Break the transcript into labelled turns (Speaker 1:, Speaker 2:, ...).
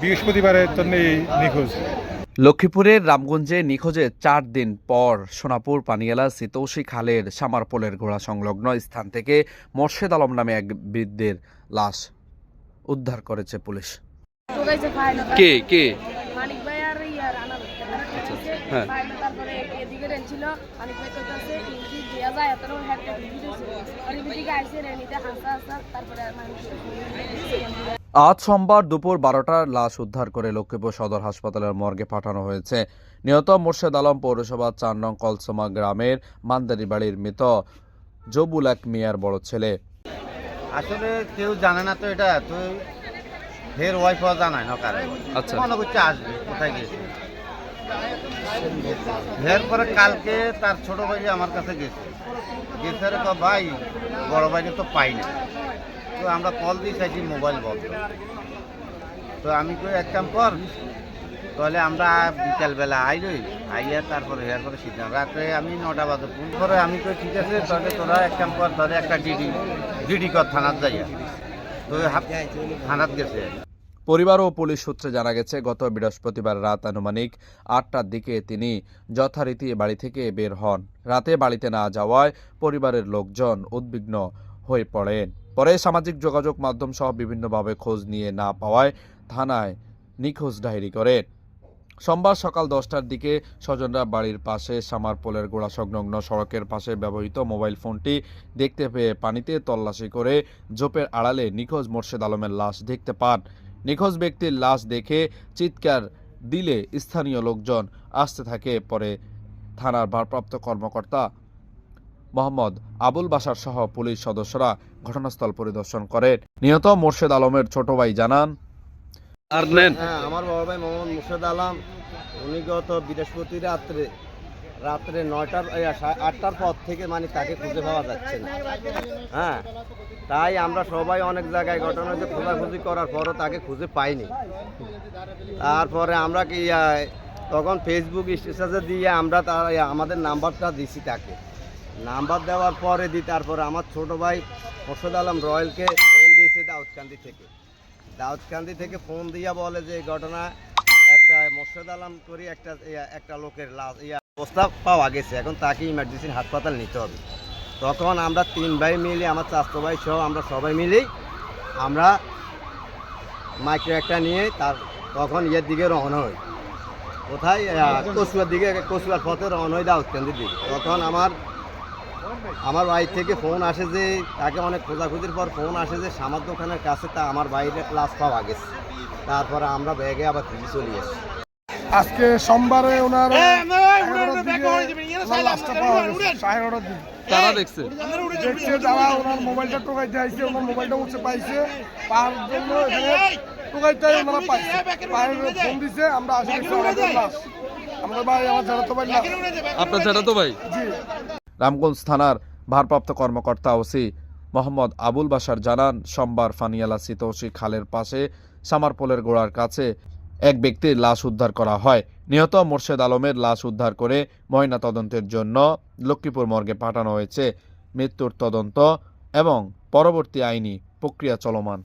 Speaker 1: বৃহস্পতিবারের জন্য নিখোঁজ।
Speaker 2: লক্ষ্মীপুরের রামগঞ্জে নিখোঁজে চার দিন পর সোনাপুর পানিয়ালা সিতৌসী খালের সামারপোলের ঘোড়া সংলগ্ন স্থান থেকে মোর্শেদ আলম নামে এক বৃদ্ধের লাশ উদ্ধার করেছে পুলিশ। কে কে?
Speaker 3: মানিক ভাই আর ইয়া রানা
Speaker 2: হ্যাঁ।
Speaker 3: তারপরে তো
Speaker 2: আজ সোমবার দুপুর বারোটার লাশ উদ্ধার করে লক্ষ্মীপুর সদর হাসপাতালের মর্গে পাঠানো হয়েছে। নিহত মোর্শেদ আলম পৌরসভা চার নং কলসমা গ্রামের মান্দারি বাড়ির মৃত জবুল এক মিয়ার বড় ছেলে।
Speaker 4: আসলে কেউ জানে না তো এটা তুই ফের ওয়াইফও জানায় না কারণ
Speaker 2: আচ্ছা।
Speaker 4: মনে করছে আসবে কোথায় গেছে? এর পরে কালকে তার ছোট ভাই আমার কাছে গেছে। গেছে রে কয়, ভাই বড় ভাইকে তো পাই না। তো আমরা কল দিয়ে চাইছি মোবাইল বন্ধ। তো আমি কই, এক কাম কর, তাহলে আমরা বিকালবেলা আইলই আইয়া তারপরে হেয়ার পরে সিদ্ধান্ত। রাত্রে আমি নটা বাজে, ফোন করে আমি কই, ঠিক আছে, তাহলে তোরা এক কাম কর, তাহলে একটা ডিডি ডিডি কর থানার যাইয়া। তো থানাত গেছে।
Speaker 2: পরিবার ও পুলিশ সূত্রে জানা গেছে, গত বৃহস্পতিবার রাত আনুমানিক আটটার দিকে তিনি যথারীতি বাড়ি থেকে বের হন। রাতে বাড়িতে না যাওয়ায় পরিবারের লোকজন উদ্বিগ্ন হয়ে পড়েন। পরে সামাজিক যোগাযোগ মাধ্যম সহ বিভিন্নভাবে খোঁজ নিয়ে না পাওয়ায় থানায় নিখোঁজ ডায়েরি করে। সোমবার সকাল দশটার দিকে স্বজনরা বাড়ির পাশে সামারপোলের গোড়া সংলগ্ন সড়কের পাশে ব্যবহৃত মোবাইল ফোনটি দেখতে পেয়ে পানিতে তল্লাশি করে জোপের আড়ালে নিখোঁজ মোর্শেদ আলমের লাশ দেখতে পান। নিখোঁজ ব্যক্তির লাশ দেখে চিৎকার দিলে স্থানীয় লোকজন আসতে থাকে। পরে থানার ভারপ্রাপ্ত কর্মকর্তা মোহাম্মদ আবুল বাসার সহ পুলিশ সদস্যরা ঘটনাস্থল পরিদর্শন করেন। নিহত মোর্শেদ আলমের ছোট ভাই জানান। আর নেন
Speaker 4: হ্যাঁ আমার বড় ভাই মোহাম্মদ মুর্শেদ আলম উনি গত বৃহস্পতি রাত্রে রাত্রে নয়টার আটটার পর থেকে মানে তাকে খুঁজে পাওয়া যাচ্ছে না। হ্যাঁ তাই আমরা সবাই অনেক জায়গায় ঘটনা হয়েছে খোঁজাখুঁজি করার পরও তাকে খুঁজে পাইনি। তারপরে আমরা কি তখন ফেসবুক স্টেটাসে দিয়ে আমরা তার আমাদের নাম্বারটা দিছি তাকে। নাম্বার দেওয়ার পরে দিই তারপরে আমার ছোট ভাই মোর্শেদ আলম রয়্যালকে ফোন দিয়েছে দাউদকান্দি থেকে। দাউদকান্দি থেকে ফোন দিয়া বলে যে এই ঘটনা একটা মোর্শেদ আলম করি একটা একটা লোকের লাশ ইয়া প্রস্তাব পাওয়া গেছে। এখন তাকে ইমার্জেন্সি হাসপাতাল নিতে হবে। তখন আমরা তিন ভাই মিলে আমার চাস্তো ভাই সহ আমরা সবাই মিলেই আমরা মাইক্রো একটা নিয়ে তার তখন ইয়ের দিকে রওনা হই। কোথায়? কচুয়ার দিকে। কচুয়ার পথে রওনা হই দাউদকান্দির দিকে। তখন আমার আমার বাড়ি থেকে ফোন আসে যে তাকে অনেক খোঁজাখুঁজির পর ফোন আসে যে সামার দোকানের কাছে তা আমার বাইরে ক্লাস পাওয়া গেছে। তারপরে আমরা ব্যাগে আবার ফিরে চলে এসেছি।
Speaker 1: আজকে সোমবারে ওনার
Speaker 2: তারা দেখছে।
Speaker 1: দেখছে যারা ওনার মোবাইলটা টোকাইতে আইছে ওনার মোবাইলটা উঠছে পাইছে। পাওয়ার জন্য টোকাইতে ওনারা পাইছে। পায়ের ফোন দিছে আমরা ভাই তো ভাই
Speaker 2: আপনার ছেলে তো ভাই?
Speaker 1: জি।
Speaker 2: রামগঞ্জ থানার ভারপ্রাপ্ত কর্মকর্তা ওসি মোহাম্মদ আবুল বাসার জানান, সোমবার ফানিয়ালা সিতৌসি খালের পাশে সামারপোলের গোড়ার কাছে এক ব্যক্তির লাশ উদ্ধার করা হয়। নিহত মোর্শেদ আলমের লাশ উদ্ধার করে ময়না তদন্তের জন্য লক্ষ্মীপুর মর্গে পাঠানো হয়েছে। মৃত্যুর তদন্ত এবং পরবর্তী আইনি প্রক্রিয়া চলমান।